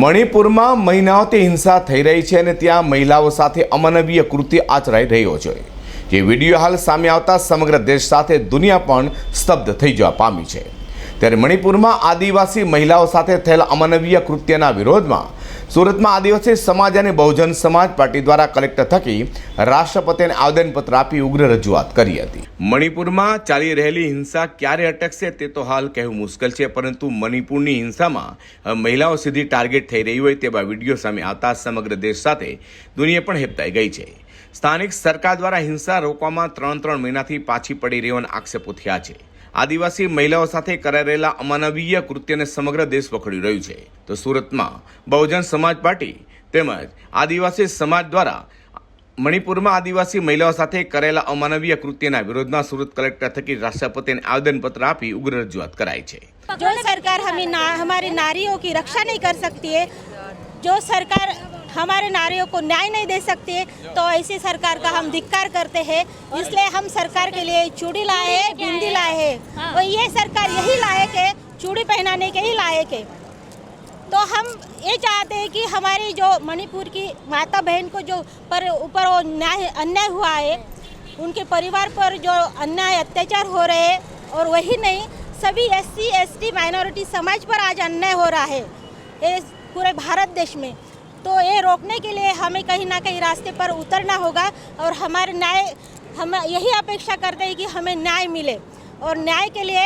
મણિપુરમાં મહિનાઓથી હિંસા થઈ રહી છે અને ત્યાં મહિલાઓ સાથે અમાનવીય કૃત્ય આચરાઈ રહ્યો છે. જે વીડિયો હાલ સામે આવતા સમગ્ર દેશ સાથે દુનિયા પણ સ્તબ્ધ થઈ જવા પામી છે. ત્યારે મણિપુરમાં આદિવાસી મહિલાઓ સાથે થયેલા અમાનવીય કૃત્યના વિરોધમાં સુરતમાં આદિવાસી સમાજ અને બહુજન સમાજ પાર્ટી દ્વારા કલેક્ટર થકી રાષ્ટ્રપતિને આવેદનપત્ર આપી ઉગ્ર રજૂઆત કરી હતી. મણિપુરમાં ચાલી રહેલી હિંસા ક્યારે અટકશે તે તો હાલ કહેવું મુશ્કેલ છે, પરંતુ મણિપુરની હિંસામાં મહિલાઓ સીધી ટાર્ગેટ થઈ રહી હોય તેવા વીડિયો સામે આવતા સમગ્ર દેશ સાથે દુનિયા પણ હેપતાઈ ગઈ છે. સ્થાનિક સરકાર દ્વારા હિંસા રોકવામાં ત્રણ ત્રણ મહિનાથી પાછી પડી રહેવાના આક્ષેપો થયા છે. આદિવાસી મહિલાઓ સાથે કરાયેલા અમાનવીય કૃત્યને સમગ્ર દેશ વખોડી રહ્યું છે. તો સુરતમાં બહુજન સમાજ પાર્ટી તેમજ આદિવાસી સમાજ દ્વારા મણિપુરમાં આદિવાસી મહિલાઓ સાથે કરેલા અમાનવીય કૃત્યના વિરોધમાં સુરત કલેક્ટર થકી રાષ્ટ્રપતિને આવેદનપત્ર આપી ઉગ્ર રજૂઆત કરાઈ છે. જો સરકાર હમે ના, હમારી નારીઓ કી રક્ષા નહીં કર સકતી હે, જો સરકાર हमारे नारियों को न्याय नहीं दे सकती है। तो ऐसी सरकार का हम धिक्कार करते हैं। इसलिए हम सरकार के लिए चूड़ी लाए हैं बिंदी लाए हैं। और ये सरकार यही लायक है चूड़ी पहनाने के ही लायक है। तो हम ये चाहते हैं कि हमारी जो मणिपुर की माता बहन को जो पर ऊपर वो न्याय अन्याय हुआ है उनके परिवार पर जो अन्याय अत्याचार हो रहे हैं और वही नहीं सभी S C S T minority समाज पर आज अन्याय हो रहा है। ये पूरे भारत देश में। तो ये रोकने के लिए हमें कहीं ना कहीं रास्ते पर उतरना होगा और हमारे न्याय हम यही अपेक्षा करते हैं कि हमें न्याय मिले और न्याय के लिए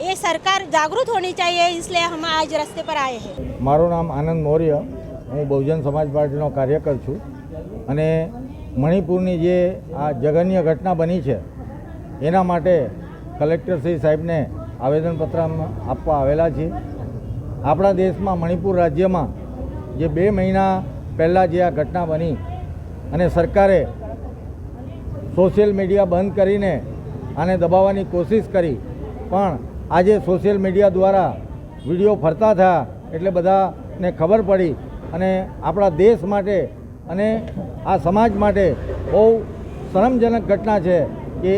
ये सरकार जागरूक होनी चाहिए इसलिए हम आज रास्ते पर आए हैं મારું નામ આનંદ મૌર્ય હું બહુજન સમાજ પાર્ટીનો કાર્યકર છું અને મણિપુરની જે આ જઘન્ય ઘટના બની છે એના માટે કલેક્ટર શ્રી સાહેબને આવેદનપત્ર આપવા આવેલા છીએ આપણા દેશમાં મણિપુર રાજ્યમાં જે બે મહિના પહેલાં જે આ ઘટના બની અને સરકારે સોશિયલ મીડિયા બંધ કરીને આને દબાવવાની કોશિશ કરી, પણ આજે સોશિયલ મીડિયા દ્વારા વીડિયો ફરતા થયા એટલે બધાને ખબર પડી અને આપણા દેશ માટે અને આ સમાજ માટે બહુ શરમજનક ઘટના છે કે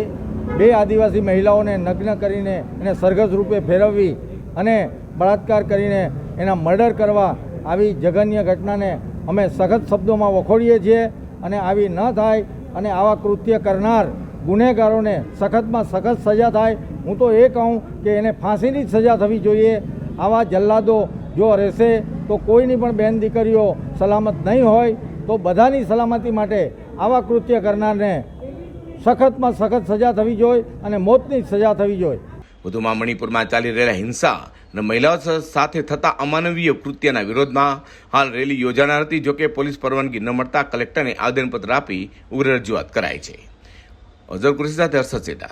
બે આદિવાસી મહિલાઓને નગ્ન કરીને એને સરઘસ રૂપે ફેરવવી અને બળાત્કાર કરીને એના મર્ડર કરવા આવી જઘન્ય ઘટનાને અમે સખત શબ્દોમાં વખોડીએ છીએ અને આવી ન થાય અને આવા કૃત્ય કરનાર ગુનેગારોને સખતમાં સખત સજા થાય. હું તો એ કહું કે એને ફાંસીની જ સજા થવી જોઈએ. આવા જલ્લાદો જો રહેશે તો કોઈની પણ બેન દીકરીઓ સલામત નહીં હોય તો બધાની સલામતી માટે આવા કૃત્ય કરનારને સખતમાં સખત સજા થવી જોઈએ અને મોતની સજા થવી જોઈએ. વધુમાં મણિપુરમાં ચાલી રહેલા હિંસા અને મહિલાઓ સાથે થતા અમાનવીય કૃત્યના વિરોધમાં હાલ રેલી યોજાનાર હતી જોકે પોલીસ પરવાનગી ન મળતા કલેક્ટરને આવેદનપત્ર આપી ઉગ્ર રજૂઆત કરાઈ છે. અઝર કૃષિ સાથે હર્ષદ સેટા.